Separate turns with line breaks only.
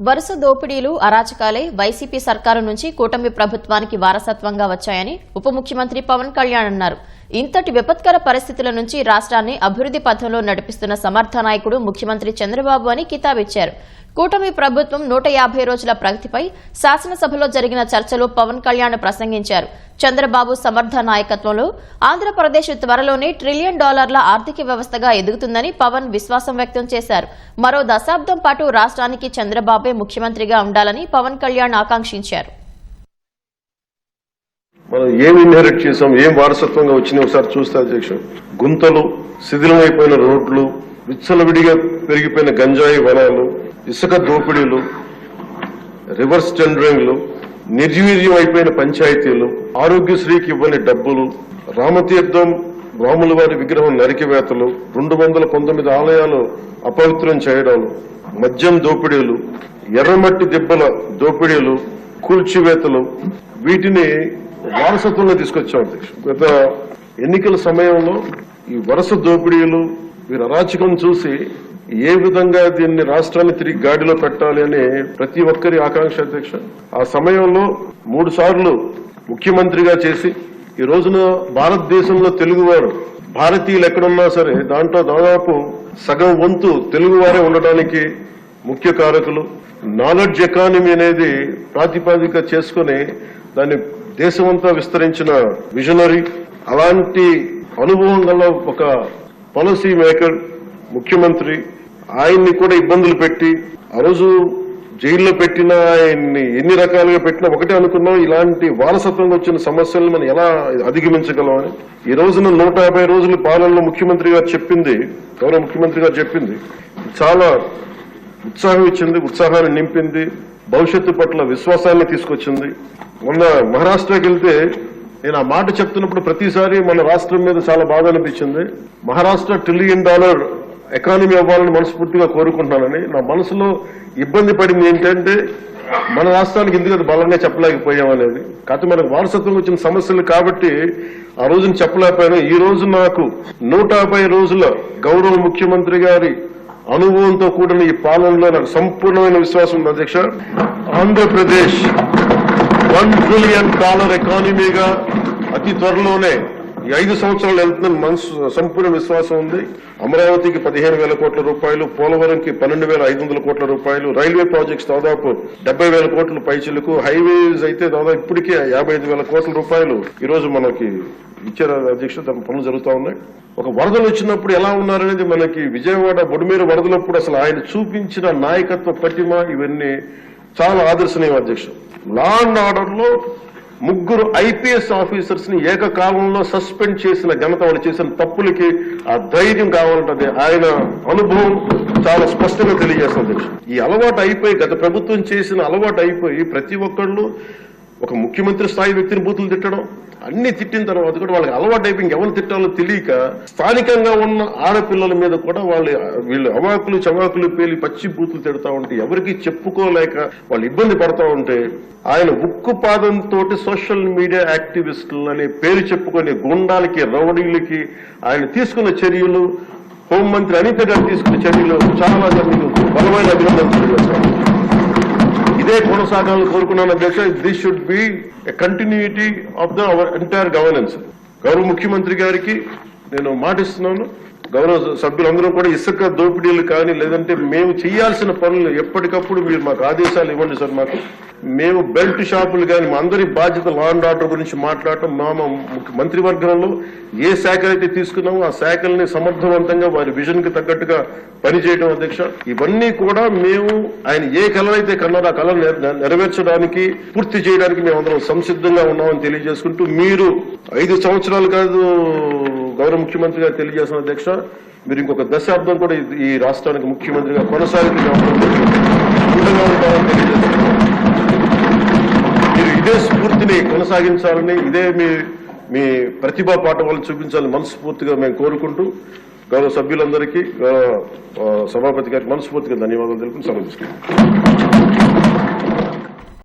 వరుస దోపిడీలు అరాచకాలే వైసీపీ సర్కారు నుంచి కూటమి ప్రభుత్వానికి వారసత్వంగా వచ్చాయని ఉప ముఖ్యమంత్రి పవన్ కళ్యాణ్ అన్నారు. ఇంతటి విపత్కర పరిస్థితుల నుంచి రాష్ట్రాన్ని అభివృద్ధి పథంలో నడిపిస్తున్న సమర్థ నాయకుడు ముఖ్యమంత్రి చంద్రబాబు అని కితాబిచ్చారు. కూటమి ప్రభుత్వం నూట యాభై రోజుల ప్రగతిపై శాసనసభలో జరిగిన చర్చలో పవన్ కళ్యాణ్ ప్రసంగించారు. చంద్రబాబు సమర్థ నాయకత్వంలో ఆంధ్రప్రదేశ్ త్వరలోనే ట్రిలియన్ డాలర్ల ఆర్థిక వ్యవస్థగా ఎదుగుతుందని పవన్ విశ్వాసం వ్యక్తం చేశారు. మరో దశాబ్దం పాటు రాష్ట్రానికి చంద్రబాబే ముఖ్యమంత్రిగా ఉండాలని పవన్ కళ్యాణ్ ఆకాంక్షించారు.
మనం ఏం ఇన్హెరిట్ చేసాం ఏం వారసత్వంగా వచ్చినాయి ఒకసారి చూస్తే అధ్యక్ష. గుంతలు శిథిలమైపోయిన రోడ్లు విచ్చలవిడిగా పెరిగిపోయిన గంజాయి వనాలు ఇసుక దోపిడీలు రివర్స్ టెండరింగ్లు నిర్వీర్యం అయిపోయిన పంచాయతీలు ఆరోగ్యశ్రీకి ఇవ్వని డబ్బులు రామతీర్థం రాముల వారి విగ్రహం నరికివేతలు రెండు వందల పంతొమ్మిది ఆలయాలు అపవిత్రం చేయడాలు మద్యం దోపిడీలు ఎర్రమట్టి దెబ్బల దోపిడీలు కూల్చివేతలు వీటిని వారసత్వంగా తీసుకొచ్చాం అధ్యక్ష గత ఎన్నికల సమయంలో ఈ వరుస దోపిడీలు వీరు అరాచకం చూసి ఏ విధంగా దీన్ని రాష్ట్రాన్ని తిరిగి గాడిలో పెట్టాలి అని ప్రతి ఒక్కరి ఆకాంక్ష అధ్యక్ష. ఆ సమయంలో మూడు సార్లు ముఖ్యమంత్రిగా చేసి ఈ రోజున భారతదేశంలో తెలుగువారు భారతీయులు ఎక్కడున్నా సరే దాంట్లో దాదాపు సగం వంతు తెలుగువారే ఉండడానికి ముఖ్య కారకులు. నాలెడ్జ్ ఎకానమీ అనేది ప్రాతిపాదిక చేసుకుని దాన్ని దేశమంతా విస్తరించిన విజనరీ అలాంటి అనుభవం గల ఒక పాలసీ మేకర్ ముఖ్యమంత్రి ఆయన్ని కూడా ఇబ్బందులు పెట్టి ఆ రోజు జైల్లో పెట్టిన ఆయన్ని ఎన్ని రకాలుగా పెట్టినా ఒకటే అనుకున్నాం ఇలాంటి వారసత్వంగా వచ్చిన సమస్యలను మనం ఎలా అధిగమించగలం అని. ఈ రోజున నూట యాభై రోజుల పాలనలో ముఖ్యమంత్రి గారు చెప్పింది గౌరవ ముఖ్యమంత్రి గారు చెప్పింది చాలా ఉత్సాహం ఇచ్చింది ఉత్సాహాన్ని నింపింది భవిష్యత్తు పట్ల విశ్వాసాన్ని తీసుకొచ్చింది. మొన్న మహారాష్ట్రకి వెళ్తే నేను ఆ మాట చెప్తున్నప్పుడు ప్రతిసారి మన రాష్ట్రం మీద చాలా బాధ అనిపించింది. మహారాష్ట్ర ట్రిలియన్ డాలర్ ఎకానమీ అవ్వాలని మనస్ఫూర్తిగా కోరుకుంటున్నానని నా మనసులో ఇబ్బంది పడింది ఏంటంటే మన రాష్ట్రానికి ఎందుకు బలంగా చెప్పలేకపోయాం అనేది. కాకపోతే మనకు వారసత్వం వచ్చిన సమస్యలు కాబట్టి ఆ రోజున చెప్పలేకపోయాను ఈ రోజు నాకు నూట యాభై రోజుల గౌరవ ముఖ్యమంత్రి గారి అనుభవంతో కూడిన ఈ పాలనలో నాకు సంపూర్ణమైన విశ్వాసం ఉంది అధ్యక్ష. ఆంధ్రప్రదేశ్ వన్ ట్రిలియన్ డాలర్ ఎకానమీగా అతి త్వరలోనే ఈ ఐదు సంవత్సరాలు వెళ్తుందని మనసు సంపూర్ణ విశ్వాసం ఉంది. అమరావతికి పదిహేను వేల కోట్ల రూపాయలు పోలవరంకి పన్నెండు వేల ఐదు వందల కోట్ల రూపాయలు రైల్వే ప్రాజెక్ట్స్ దాదాపు డెబ్బై వేల కోట్ల పైచిలకు హైవేస్ అయితే దాదాపు ఇప్పటికే యాభై ఐదు వేల కోట్ల రూపాయలు ఈ రోజు మనకి ఇచ్చారు అధ్యక్ష దాని పనులు జరుగుతూ ఉన్నాయి. ఒక వరదలు వచ్చినప్పుడు ఎలా ఉన్నారనేది మనకి విజయవాడ బొడిమేరు వరదలప్పుడు అసలు ఆయన చూపించిన నాయకత్వ పటిమ ఇవన్నీ చాలా ఆదర్శనీయం అధ్యక్ష. లా అండ్ ఆర్డర్లో ముగ్గురు ఐపీఎస్ ఆఫీసర్స్ని ఏకకాలంలో సస్పెండ్ చేసిన ఘనత వాళ్ళు చేసిన తప్పులకి ఆ ధైర్యం కావాలంటే ఆయన అనుభవం చాలా స్పష్టంగా తెలియజేస్తుంది. ఈ అలవాటు అయిపోయి గత ప్రభుత్వం చేసిన అలవాటు అయిపోయి ప్రతి ఒక్కళ్ళు ఒక ముఖ్యమంత్రి స్థాయి వ్యక్తిని బూతులు తిట్టడం అన్ని తిట్టిన తర్వాత కూడా వాళ్ళకి అలవాటు అయిపోయింది. ఎవరు తిట్టాలో తెలియక స్థానికంగా ఉన్న ఆడపిల్లల మీద కూడా వాళ్ళు వీళ్ళు అవాకులు చవాకులు పేలి పచ్చి బూతులు తిడతా ఉంటే ఎవరికి చెప్పుకోలేక వాళ్ళు ఇబ్బంది పడతా ఉంటే ఆయన ఉక్కు పాదంతో సోషల్ మీడియా యాక్టివిస్టులు అనే పేరు చెప్పుకునే గుండాలకి రౌడీలకి ఆయన తీసుకున్న చర్యలు హోంమంత్రి అనిత గారు తీసుకున్న చర్యలు చాలా మీకు బలమైన అభినందనలు తెలియజేస్తాను. ఇదే కొనసాగాలని కోరుకున్నాను అధ్యక్ష this should be continuity of the our entire governance గౌరవ ముఖ్యమంత్రి గారికి నేను మాటిస్తున్నాను. గౌరవ సభ్యులందరూ కూడా ఇసుక దోపిడీలు కానీ లేదంటే మేము చేయాల్సిన పనులు ఎప్పటికప్పుడు మీరు మాకు ఆదేశాలు ఇవ్వండి సార్ మాకు. మేము బెల్ట్ షాపులు కానీ మా అందరి బాధ్యత లా అండ్ ఆర్డర్ గురించి మాట్లాడటం మా ముఖ్య- మంత్రివర్గంలో ఏ శాఖలు అయితే తీసుకున్నామో ఆ శాఖల్ని సమర్థవంతంగా వారి విజన్కి తగ్గట్టుగా పనిచేయడం అధ్యక్ష. ఇవన్నీ కూడా మేము ఆయన ఏ కళనైతే కన్నారో ఆ కళ నెరవేర్చడానికి పూర్తి చేయడానికి మేము అందరం సంసిద్ధంగా ఉన్నామని తెలియజేసుకుంటూ మీరు ఐదు సంవత్సరాలు కాదు గౌరవ ముఖ్యమంత్రి గారు తెలియజేసిన అధ్యక్ష మీరు ఇంకొక దశాబ్దం కూడా ఈ- రాష్ట్రానికి ముఖ్యమంత్రిగా కొనసాగుతూ మీరు ఇదే స్ఫూర్తిని కొనసాగించాలని ఇదే మీ మీ ప్రతిభా పాఠవాలు చూపించాలని మనస్ఫూర్తిగా మేము కోరుకుంటూ గౌరవ సభ్యులందరికీ గౌరవ సభాపతి గారికి మనస్ఫూర్తిగా ధన్యవాదాలు తెలుపుకుని సమర్పిస్తున్నాం